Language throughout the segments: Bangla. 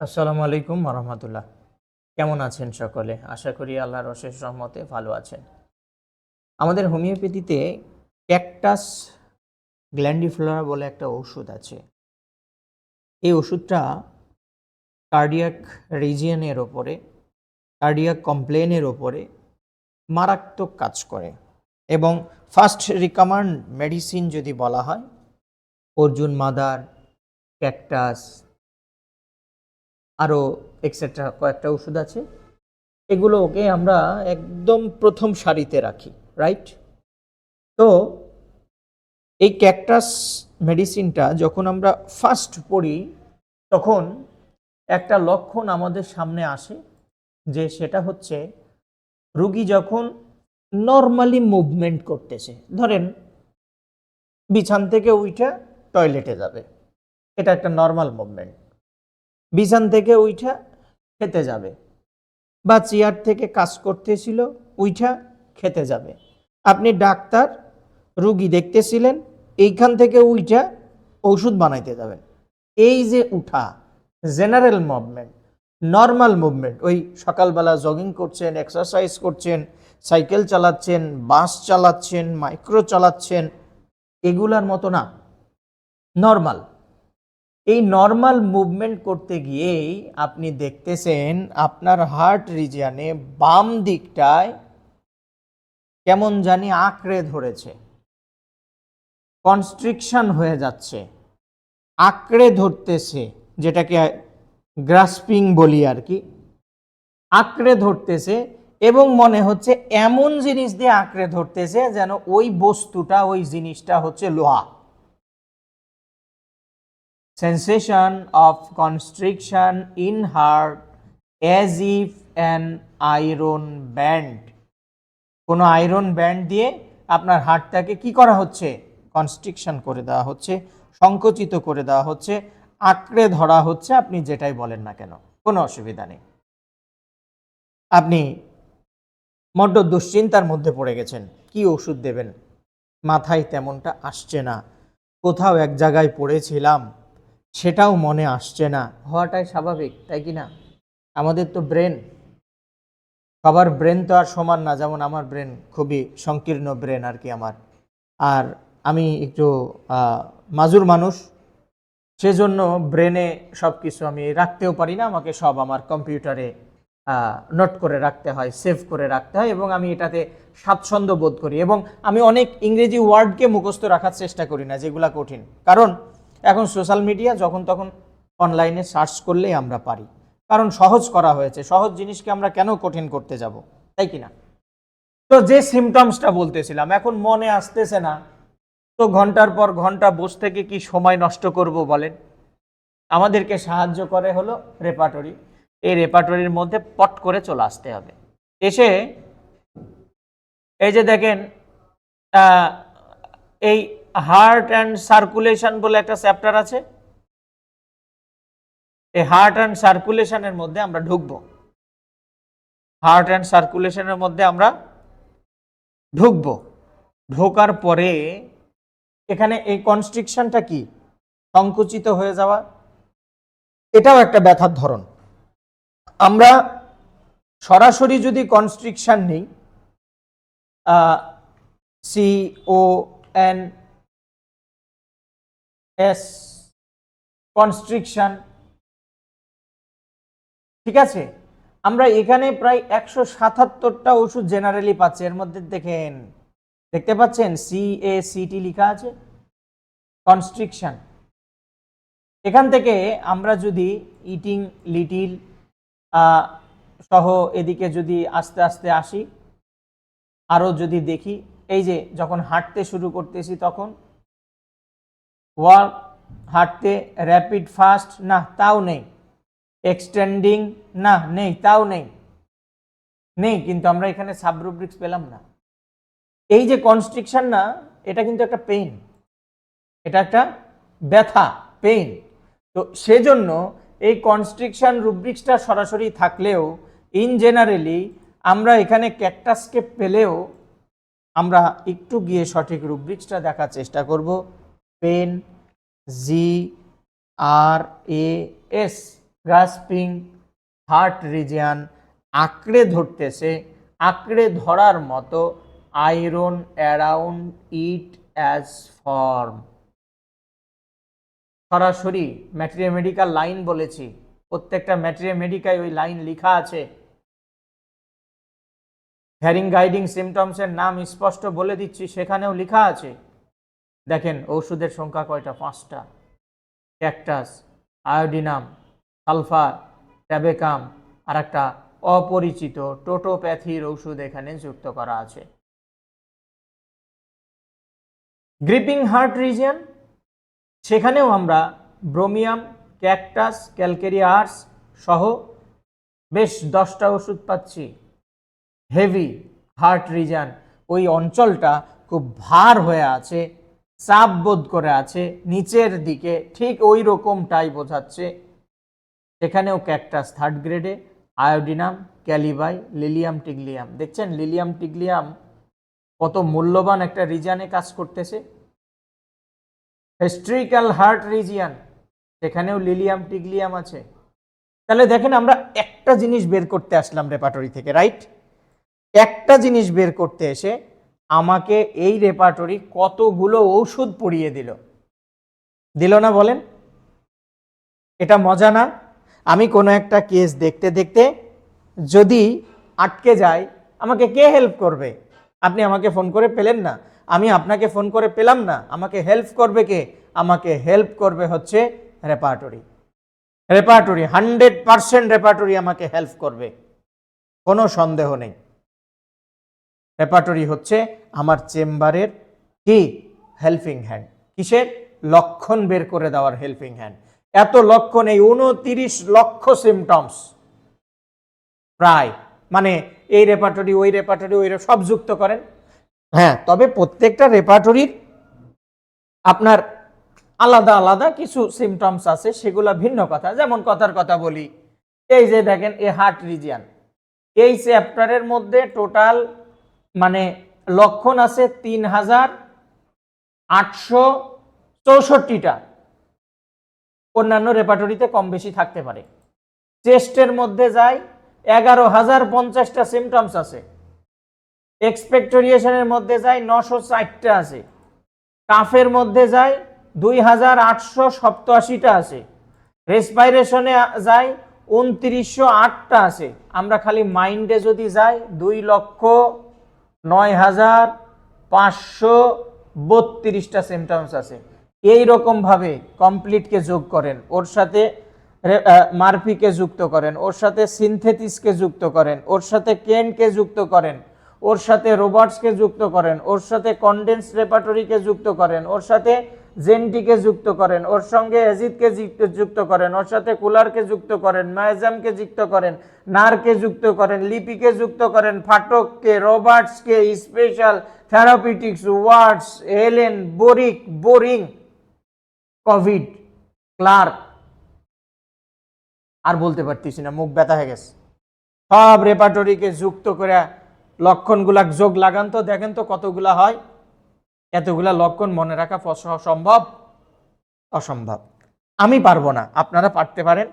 আসসালামু আলাইকুম রহমতুল্লাহ কেমন আছেন সকলে? আশা করি আল্লাহর অশেষ রহমতে ভালো আছেন। আমাদের হোমিওপ্যাথিতে ক্যাকটাস গ্ল্যান্ডিফ্লোরা বলে একটা ওষুধ আছে। এই ওষুধটা কার্ডিয়াক রিজিয়নের ওপরে, কার্ডিয়াক কমপ্লেনের ওপরে মারাত্মক কাজ করে এবং ফার্স্ট রিকমান্ড মেডিসিন যদি বলা হয়, অর্জুন মাদার, ক্যাকটাস আরও এক্সেট্রা কয়েকটা ওষুধ আছে। এগুলোকে আমরা একদম প্রথম সারিতে রাখি রাইট তো এই ক্যাকটাস মেডিসিনটা যখন আমরা ফার্স্ট পড়ি, তখন একটা লক্ষণ আমাদের সামনে আসে যে সেটা হচ্ছে রুগী যখন নর্মালি মুভমেন্ট করতেছে, ধরেন বিছান থেকে উইঠা টয়লেটে যাবে, এটা একটা নর্মাল মুভমেন্ট বিছান থেকে উইঠা খেতে যাবে বা চেয়ার থেকে কাজ করতেছিল, উইঠা খেতে যাবে। আপনি ডাক্তার, রুগী দেখতেছিলেন, এইখান থেকে উইঠা ওষুধ বানাইতে যাবেন। এই যে উঠা, জেনারেল মুভমেন্ট, নর্মাল মুভমেন্ট, ওই সকালবেলা জগিং করছেন, এক্সারসাইজ করছেন, সাইকেল চালাচ্ছেন, বাস চালাচ্ছেন, মাইক্রো চালাচ্ছেন, এগুলার মতো না, নর্মাল। এই নর্মাল মুভমেন্ট করতে গিয়েই আপনি দেখতেছেন আপনার হার্ট রিজিয়ানে বাম দিকটায় কেমন জানি আঁকড়ে ধরেছে। কনস্ট্রিকশন হয়ে যাচ্ছে। আঁকড়ে ধরতেছে, যেটাকে গ্রাসপিং বলি আর কি। আঁকড়ে ধরতেছে এবং মনে হচ্ছে এমন জিনিস দিয়ে আঁকড়ে ধরতেছে যেন ওই বস্তুটা, ওই জিনিসটা হচ্ছে লোহা। Sensation of constriction in heart as if an iron band. কোনো আয়রন ব্যান্ড দিয়ে আপনার হার্টটাকে কি করা হচ্ছে? কনস্ট্রিকশন করে দেওয়া হচ্ছে, সংকুচিত করে দেওয়া হচ্ছে, আঁকড়ে ধরা হচ্ছে আপনি যেটাই বলেন না কেন, কোনো অসুবিধা নেই। আপনি বড্ড দুশ্চিন্তার মধ্যে পড়ে গেছেন, কি ওষুধ দেবেন? মাথায় তেমনটা আসছে না। কোথাও এক জায়গায় পড়েছিলাম সেটাও মনে আসছে না। হওয়াটাই স্বাভাবিক তাই কি না? আমাদের তো ব্রেন। সবার ব্রেন তো আর সমান না যেমন আমার ব্রেন খুবই সংকীর্ণ ব্রেন আর কি আমার। আর আমি একটু মাজুর মানুষ সেজন্য ব্রেনে সব কিছু আমি রাখতেও পারি না। আমাকে সব আমার কম্পিউটারে নোট করে রাখতে হয় সেভ করে রাখতে হয় এবং আমি এটাতে স্বাচ্ছন্দ্য বোধ করি এবং আমি অনেক ইংরেজি ওয়ার্ডকে মুখস্থ রাখার চেষ্টা করি না যেগুলা কঠিন। কারণ এখন সোশ্যাল মিডিয়া যখন তখন অনলাইনে সার্চ করলেই আমরা পারি। কারণ সহজ করা হয়েছে, সহজ জিনিসকে আমরা কেন কঠিন করতে যাব, তাই কি না তো যে সিমটমসটা বলতেছিলাম, এখন মনে আসতেছে না, তো ঘণ্টার পর ঘণ্টা বসে থেকে কি সময় নষ্ট করব বলেন? আমাদেরকে সাহায্য করে হলো রেপাটরি এই রেপাটরির মধ্যে পট করে চলে আসতে হবে। এসে এই যে দেখেন এই হার্ট অ্যান্ড সার্কুলেশন বলে একটা চ্যাপ্টার আছে। এই হার্ট অ্যান্ড সার্কুলেশনের মধ্যে আমরা ঢুকব। হার্ট অ্যান্ড সার্কুলেশনের মধ্যে আমরা ঢুকব। ঢোকার পরে এখানে এই কনস্ট্রিকশনটা কি? সংকুচিত হয়ে যাওয়া। এটাও একটা ব্যথার ধরন। আমরা সরাসরি যদি কনস্ট্রিকশন নেই C O N S constriction ঠিক আছে? আমরা এখানে প্রায় একশো সাতাত্তরটা ওষুধ জেনারেলি পাচ্ছি। এর মধ্যে দেখেন, দেখতে পাচ্ছেন? সি এ সিটি লেখা আছে। কনস্ট্রিকশন এখান থেকে আমরা যদি ইটিং লিটিল সহ এদিকে যদি আস্তে আস্তে আসি আরও যদি দেখি, এই যে যখন হাঁটতে শুরু করতেছি তখন ওয়ার্ক হাঁটতে র্যাপিড ফাস্ট, না, তাও নেই। এক্সটেন্ডিং, না, নেই, তাও নেই। নেই, কিন্তু আমরা এখানে সাবরুব্রিক্স পেলাম না। এই যে কনস্ট্রিকশন না, এটা কিন্তু একটা পেইন এটা একটা ব্যথা পেইন তো সেজন্য এই কনস্ট্রিকশন রুব্রিক্সটা সরাসরি থাকলেও ইন জেনারেলি আমরা এখানে ক্যাকটাসকে পেলেও, আমরা একটু গিয়ে সঠিক রুব্রিক্সটা দেখার চেষ্টা করব। Pen, G, R, A, S, grasping, heart region, আঁকড়ে ধরতেছে, আঁকড়ে ধরার মতো iron around it as form. সরাসরি ম্যাটেরিয়া লাইন বলেছি, প্রত্যেকটা ম্যাটেরিয়া মেডিকায় ওই লাইন লেখা আছে। হ্যারিং গাইডিং সিমটমসের নাম স্পষ্ট বলে দিচ্ছি, সেখানেও লেখা আছে। দেখেন ওষুধের সংখ্যা কয়টা? পাঁচটা। ক্যাকটাস, আয়োডিনাম, সালফার, ট্যাবেকাম আর একটা অপরিচিত টোটোপ্যাথির ওষুধ এখানে যুক্ত করা আছে। গ্রিপিং হার্ট রিজিয়ন, সেখানেও আমরা ব্রোমিয়াম, ক্যাকটাস ক্যালকেরিয়ার্স সহ বেশ দশটা ওষুধ পাচ্ছি। হেভি হার্ট রিজান ওই অঞ্চলটা খুব ভার হয়ে আছে চাপ বোধ করে আছে, নিচের দিকে ঠিক ওই রকমটাই বোঝাচ্ছে। সেখানেও ক্যাকটাস থার্ড গ্রেডে আয়োডিনাম ক্যালিবাই লিলিয়াম টিগলিয়াম দেখছেন লিলিয়াম টিগলিয়াম কত মূল্যবান একটা রিজানে কাজ করতেছে। হেস্ট্রিক্যাল হার্ট রিজিয়ান সেখানেও লিলিয়াম টিগলিয়াম আছে। তাহলে দেখেন আমরা একটা জিনিস বের করতে আসলাম রেপাটরি থেকে রাইট একটা জিনিস বের করতে এসে আমাকে এই রেপার্টরি কতগুলো ঔষধ পড়িয়ে দিল। দিল না বলেন? এটা মজা না? আমি কোনো একটা কেস দেখতে দেখতে যদি আটকে যাই, আমাকে কে হেল্প করবে? আপনি আমাকে ফোন করে পেলেন না। আমি আপনাকে ফোন করে পেলাম না। আমাকে হেল্প করবে কে? আমাকে হেল্প করবে হচ্ছে repertory repertory hundred percent repertory আমাকে হেল্প করবে। কোনো সন্দেহ নেই। রেপার্টরি হচ্ছে আমার চেম্বারের কি? হেল্পিং হ্যান্ড কিসের? লক্ষণ বের করে দেওয়ার হেল্পিং হ্যান্ড এত লক্ষণ, এই উনতিরিশ লক্ষ সিমটমস প্রায়। মানে এই রেপার্টরি ওই রেপার্টরি ওই সব যুক্ত করেন। হ্যাঁ তবে প্রত্যেকটা রেপার্টরির আপনার আলাদা আলাদা কিছু সিমটমস আছে, সেগুলো ভিন্ন কথা। যেমন কথার কথা বলি। এই যে দেখেন, এ হার্ট রিজিয়ান এই চ্যাপ্টারের মধ্যে টোটাল মানে লক্ষণ আছে তিন হাজার আটশো চৌষট্টিটা। অন্যান্য রেপার্টরিতে কম বেশি থাকতে পারে। চেস্টের মধ্যে যায় এগারো হাজার পঞ্চাশটা সিমটমস আছে। এক্সপেক্টোরিয়েশনের মধ্যে যায় নশো ষাটটা আছে। কাফের মধ্যে যায় দুই হাজার আটশো সপ্তাশিটা আছে। রেসপাইরেশনে যায় উনত্রিশশো আটটা আছে। আমরা খালি মাইন্ডে যদি যাই দুই লক্ষ নয় হাজার পাঁচশো বত্রিশটা সিমটমস আছে। এই রকমভাবে কমপ্লিটকে যোগ করেন, ওর সাথে মারপিকে যুক্ত করেন, ওর সাথে সিনথেটিসকে যুক্ত করেন, ওর সাথে কেনকে যুক্ত করেন, ওর সাথে রোবার্টসকে যুক্ত করেন, ওর সাথে কন্ডেন্স রেপাটরিকে যুক্ত করেন, ওর সাথে জেনটিকে যুক্ত করেন, ওর সঙ্গে অ্যাজিডকে যুক্ত- করেন, ওর সাথে কুলারকে যুক্ত করেন, মায়াজামকে যুক্ত করেন, নারকে যুক্ত করেন, লিপিকে যুক্ত করেন, ফাটককে, রবার্টসকে, special therapeutics words Allen Boericke, boring, Covid, Clarke. আর বলতে পারতেছি না, মুখ ব্যথা হয়ে গেছে। সব রেপার্টরিকে যুক্ত করে লক্ষণগুলা যোগ লাগান তো, দেখেন তো কতগুলা হয়। এতগুলা লক্ষণ মনে রাখা সম্ভব? অসম্ভব। আমি পারব না। আপনারা পারতে পারেন।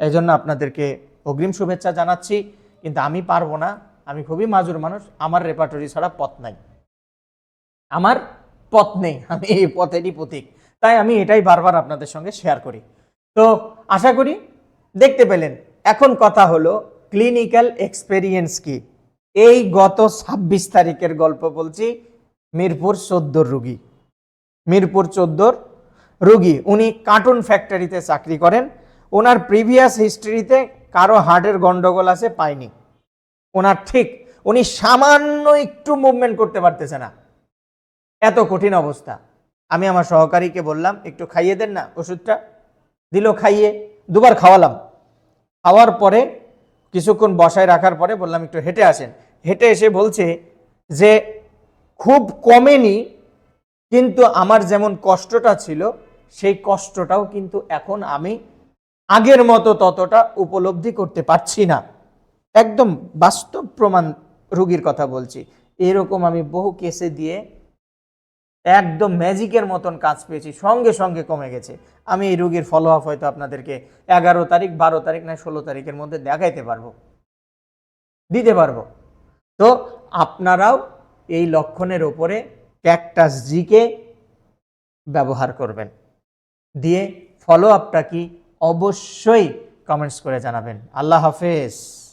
এই জন্য আপনাদেরকে অগ্রিম শুভেচ্ছা জানাচ্ছি। কিন্তু আমি পারব না। আমি খুবই মাজুর মানুষ। আমার রেপার্টরি ছাড়া পথ নাই। আমার পথ নেই। আমি এই পথেরই প্রতীক। তাই আমি এটাই বারবার আপনাদের সঙ্গে শেয়ার করি। তো আশা করি দেখতে পেলেন। এখন কথা হলো ক্লিনিক্যাল এক্সপেরিয়েন্স কি? এই গত ছাব্বিশ তারিখের গল্প বলছি। মিরপুর চোদ্দোর রুগী। মিরপুর চোদ্দোর রুগী, উনি কার্টুন ফ্যাক্টরিতে চাকরি করেন। ওনার প্রিভিয়াস হিস্ট্রিতে কারও হার্টের গন্ডগোল আছে পায়নি। ওনার ঠিক, উনি সামান্য একটু মুভমেন্ট করতে পারতেছে না। এত কঠিন অবস্থা। আমি আমার সহকারীকে বললাম, একটু খাইয়ে দেন না ওষুধটা। দিল খাইয়ে, দুবার খাওয়ালাম। খাওয়ার পরে, কিছুক্ষণ বসায় রাখার পরে বললাম, একটু হেঁটে আসেন। হেঁটে এসে বলছে যে খুব কমেনি, কিন্তু আমার যেমন কষ্টটা ছিল, সেই কষ্টটাও কিন্তু এখন আমি আগের মতো ততটা উপলব্ধি করতে পারছি না। একদম বাস্তব প্রমাণ রুগীর কথা বলছি। এরকম আমি বহু কেসে দিয়ে একদম ম্যাজিকের মতন কাজ পেয়েছি, সঙ্গে সঙ্গে কমে গেছে। আমি এই রোগীর ফলো আপ হয়তো আপনাদেরকে এগারো তারিখ, বারো তারিখ না ষোলো তারিখের মধ্যে দেখাইতে পারব। দিতে পারব। তো আপনারাও এই লক্ষণের ওপরে ক্যাকটাস জিকে ব্যবহার করবেন। দিয়ে ফলো আপটা কি? অবশ্যই কমেন্টস করে জানাবেন। আল্লাহ হাফেজ।